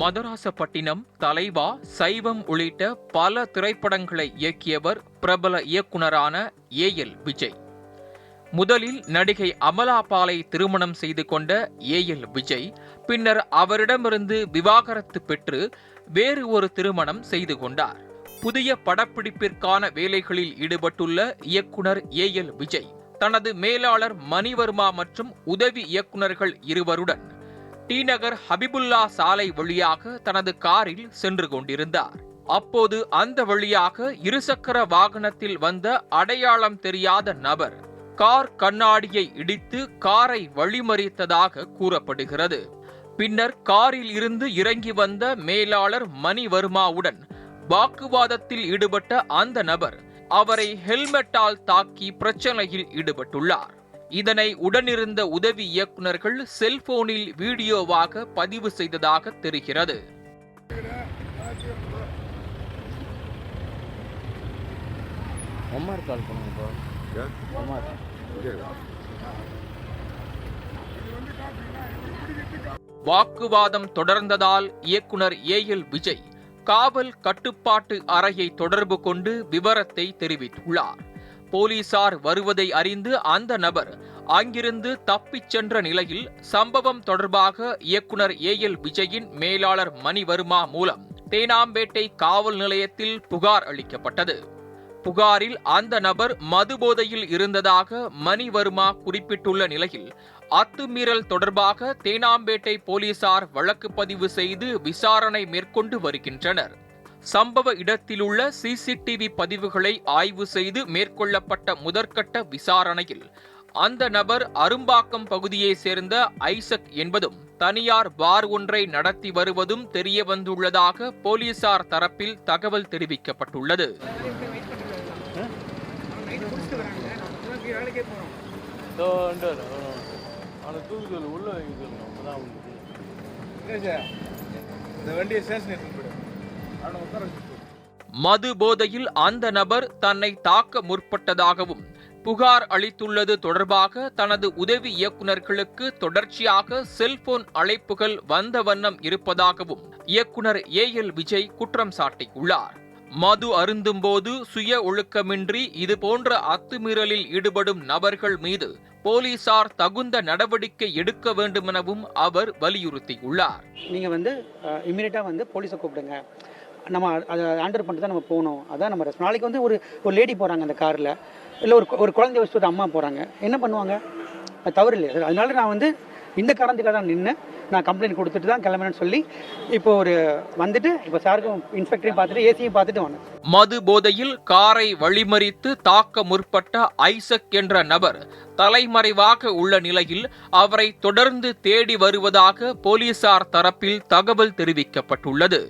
மதராசப்பட்டினம் தலைவா சைவம் உள்ளிட்ட பல திரைப்படங்களை இயக்கியவர் பிரபல இயக்குனரான ஏ எல் விஜய். முதலில் நடிகை அமலா பாலை திருமணம் செய்து கொண்ட ஏ எல் விஜய் பின்னர் அவரிடமிருந்து விவாகரத்து பெற்று வேறு ஒரு திருமணம் செய்து கொண்டார். புதிய படப்பிடிப்பிற்கான வேலைகளில் ஈடுபட்டுள்ள இயக்குனர் ஏ எல் விஜய் தனது மேலாளர் மணிவர்மா மற்றும் உதவி இயக்குனர்கள் இருவருடன் டி நகர் ஹபிபுல்லா சாலை வழியாக தனது காரில் சென்று கொண்டிருந்தார். அப்போது அந்த வழியாக இருசக்கர வாகனத்தில் வந்த அடையாளம் தெரியாத நபர் கார் கண்ணாடியை இடித்து காரை வழிமறித்ததாக கூறப்படுகிறது. பின்னர் காரில் இருந்து இறங்கி வந்த மேலாளர் மணிவர்மாவுடன் வாக்குவாதத்தில் ஈடுபட்ட அந்த நபர் அவரை ஹெல்மெட்டால் தாக்கி பிரச்சனையில் ஈடுபட்டுள்ளார். இதனை உடனிருந்த உதவி இயக்குனர்கள் செல்போனில் வீடியோவாக பதிவு செய்ததாக தெரிகிறது. வாக்குவாதம் தொடர்ந்ததால் இயக்குனர் ஏ எல் விஜய் காவல் கட்டுப்பாட்டு அறையை தொடர்பு கொண்டு விவரத்தை தெரிவித்துள்ளார். போலீசார் வருவதை அறிந்து அந்த நபர் அங்கிருந்து தப்பிச் சென்ற நிலையில் சம்பவம் தொடர்பாக இயக்குனர் ஏ எல் விஜயின் மேலாளர் மணிவர்மா மூலம் தேனாம்பேட்டை காவல் நிலையத்தில் புகார் அளிக்கப்பட்டது. புகாரில் அந்த நபர் மதுபோதையில் இருந்ததாக மணிவர்மா குறிப்பிட்டுள்ள நிலையில் அத்துமீறல் தொடர்பாக தேனாம்பேட்டை போலீசார் வழக்கு பதிவு செய்து விசாரணை மேற்கொண்டு வருகின்றனர். சம்பவ இடத்திலுள்ள சிசிடிவி பதிவுகளை ஆய்வு செய்து மேற்கொள்ளப்பட்ட முதற்கட்ட விசாரணையில் அந்த நபர் அரும்பாக்கம் பகுதியைச் சேர்ந்த ஐசக் என்பதும் தனியார் பார் ஒன்றை நடத்தி வருவதும் தெரிய வந்துள்ளதாக போலீசார் தரப்பில் தகவல் தெரிவிக்கப்பட்டுள்ளது. உள்ள மது போதையில் அந்த நபர் தன்னை தாக்க முற்பட்டதாகவும் புகார் அளித்துள்ளது தொடர்பாக தனது உதவி இயக்குனர்களுக்கு தொடர்ச்சியாக செல்போன் அழைப்புகள் வந்த வண்ணம் இருப்பதாகவும் இயக்குனர் ஏ எல் விஜய் குற்றம் சாட்டியுள்ளார். மது அருந்தும் போது சுய ஒழுக்கமின்றி இது போன்ற அத்துமீறலில் ஈடுபடும் நபர்கள் மீது போலீசார் தகுந்த நடவடிக்கை எடுக்க வேண்டுமெனவும் அவர் வலியுறுத்தியுள்ளார். நீங்க வந்து இமீடியட்டா வந்து போலீஸை கூப்பிடுங்க. நம்ம அதை ஆண்டர் பண்ணிட்டு தான் நம்ம போகணும். அதான் நம்ம ரெஸ்ட் நாளைக்கு வந்து ஒரு ஒரு லேடி போகிறாங்க அந்த காரில் இல்லை ஒரு ஒரு குழந்தைய வச்சுட்டு ஒரு அம்மா போகிறாங்க என்ன பண்ணுவாங்க? அது தவறு இல்லை. அதனால நான் வந்து இந்த காரணத்துக்காக தான் நின்று நான் கம்ப்ளைண்ட் கொடுத்துட்டு தான் கிளம்பினேன்னு சொல்லி இப்போ ஒரு வந்துட்டு இப்போ சாருக்கும் இன்ஸ்பெக்டரையும் பார்த்துட்டு ஏசியும் பார்த்துட்டு வந்தேன். மது போதையில் காரை வழிமறித்து தாக்க முற்பட்ட ஐசக் என்ற நபர் தலைமறைவாக உள்ள நிலையில் அவரை தொடர்ந்து தேடி வருவதாக போலீசார் தரப்பில் தகவல் தெரிவிக்கப்பட்டுள்ளது.